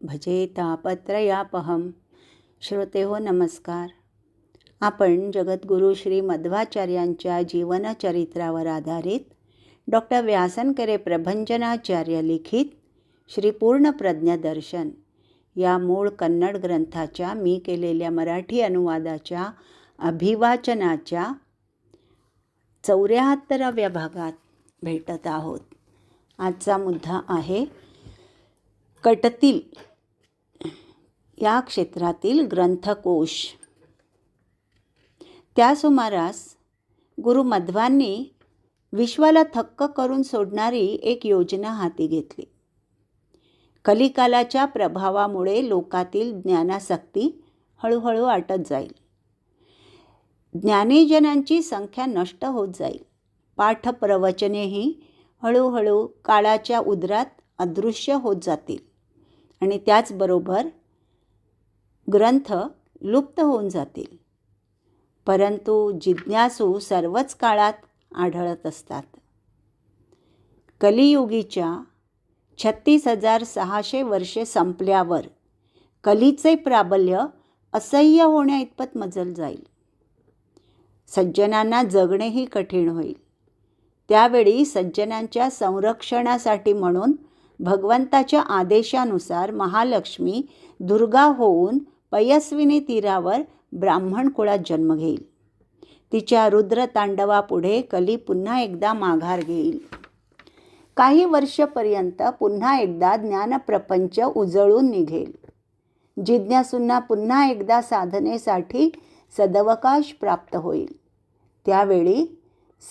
भजेता पत्रयापहम श्रोते हो नमस्कार. आपण जगद्गुरू श्री मध्वाचार्यांच्या जीवनचरित्रावर आधारित डॉक्टर व्यासनकरे प्रभंजनाचार्य लिखित श्री पूर्णप्रज्ञदर्शन या मूळ कन्नड ग्रंथाच्या मी केलेल्या मराठी अनुवादाच्या अभिवाचनाच्या चौऱ्याहत्तराव्या भागात भेटत आहोत. आजचा मुद्दा आहे कटतील. या क्षेत्रातील ग्रंथकोश. त्या सुमारास गुरु मध्वांनी विश्वाला थक्क करून सोडणारी एक योजना हाती घेतली. कलिकालाच्या प्रभावामुळे लोकातील ज्ञानासक्ती हळूहळू आटत जाईल. ज्ञानीजनांची संख्या नष्ट होत जाईल. पाठप्रवचनेही हळूहळू काळाच्या उदरात अदृश्य होत जातील. आणि त्याचबरोबर ग्रंथ लुप्त होऊन जातील. परंतु जिज्ञासू सर्वच काळात आढळत असतात. कलियुगीच्या छत्तीस हजार सहाशे वर्षे संपल्यावर कलीचे प्राबल्य असह्य होण्या इतपत मजल जाईल. सज्जनांना जगणेही कठीण होईल. त्यावेळी सज्जनांच्या संरक्षणासाठी म्हणून भगवंताच्या आदेशानुसार महालक्ष्मी दुर्गा होऊन पयस्विनी तीरावर ब्राह्मण कुळात जन्म घेईल. तिच्या रुद्रतांडवापुढे कली पुन्हा एकदा माघार घेईल. काही वर्षपर्यंत पुन्हा एकदा ज्ञानप्रपंच उजळून निघेल. जिज्ञासूंना पुन्हा एकदा साधनेसाठी सदवकाश प्राप्त होईल. त्यावेळी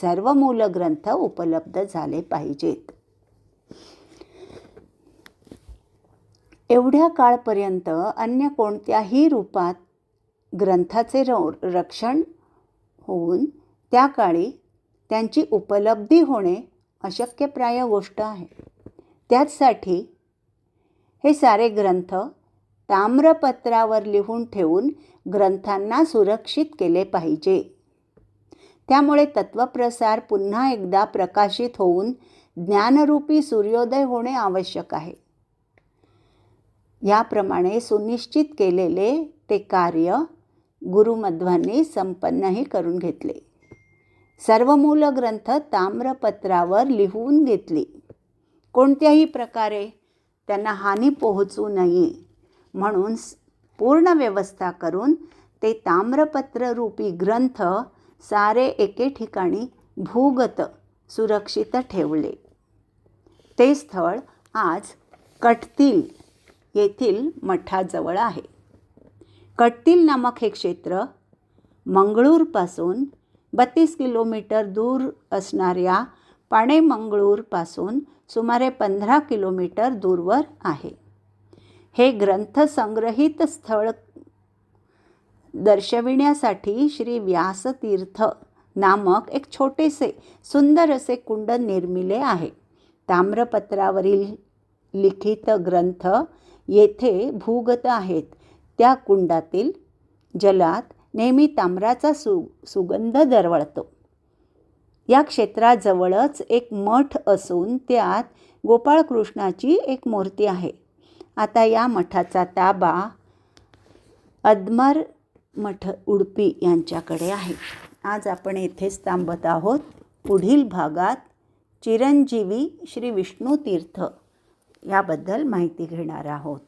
सर्व मूलग्रंथ उपलब्ध झाले पाहिजेत. एवढ्या काळपर्यंत अन्य कोणत्याही रूपात ग्रंथाचे र रक्षण होऊन त्या काळी त्यांची उपलब्धी होणे अशक्यप्राय गोष्ट आहे. त्याचसाठी हे सारे ग्रंथ ताम्रपत्रावर लिहून ठेवून ग्रंथांना सुरक्षित केले पाहिजे. त्यामुळे तत्वप्रसार पुन्हा एकदा प्रकाशित होऊन ज्ञानरूपी सूर्योदय होणे आवश्यक आहे. याप्रमाणे सुनिश्चित केलेले ते कार्य गुरुमध्वांनी संपन्नही करून घेतले. सर्व मूल ग्रंथ ताम्रपत्रावर लिहून घेतली. कोणत्याही प्रकारे त्यांना हानी पोहोचू नये म्हणून पूर्ण व्यवस्था करून ते ताम्रपत्ररूपी ग्रंथ सारे एके ठिकाणी भूगत सुरक्षित ठेवले. ते स्थळ आज कटतील. येथील मठाजवळ आहे. कटतील नामक हे क्षेत्र मंगळूरपासून बत्तीस किलोमीटर दूर असणाऱ्या पाणेमंगळूरपासून सुमारे पंधरा किलोमीटर दूरवर आहे. हे ग्रंथसंग्रहित स्थळ दर्शविण्यासाठी श्री व्यासतीर्थ नामक एक छोटेसे सुंदर असे कुंड निर्मिले आहे. ताम्रपत्रावरील लिखित ग्रंथ येथे भूगत आहेत. त्या कुंडातील जलात नेहमी ताम्राचा सु सुगंध दरवळतो. या क्षेत्राजवळच एक मठ असून त्यात गोपाळकृष्णाची एक मूर्ती आहे. आता या मठाचा ताबा अदमर मठ उडपी यांच्याकडे आहे. आज आपण येथेच थांबत आहोत. पुढील भागात चिरंजीवी श्री विष्णू तीर्थ याबद्दल माहिती घेणार आहोत.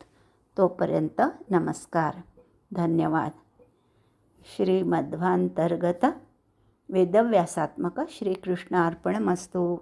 तोपर्यंत नमस्कार. धन्यवाद. श्रीमध्वांतर्गत वेदव्यासात्मक श्रीकृष्णार्पणमस्तू.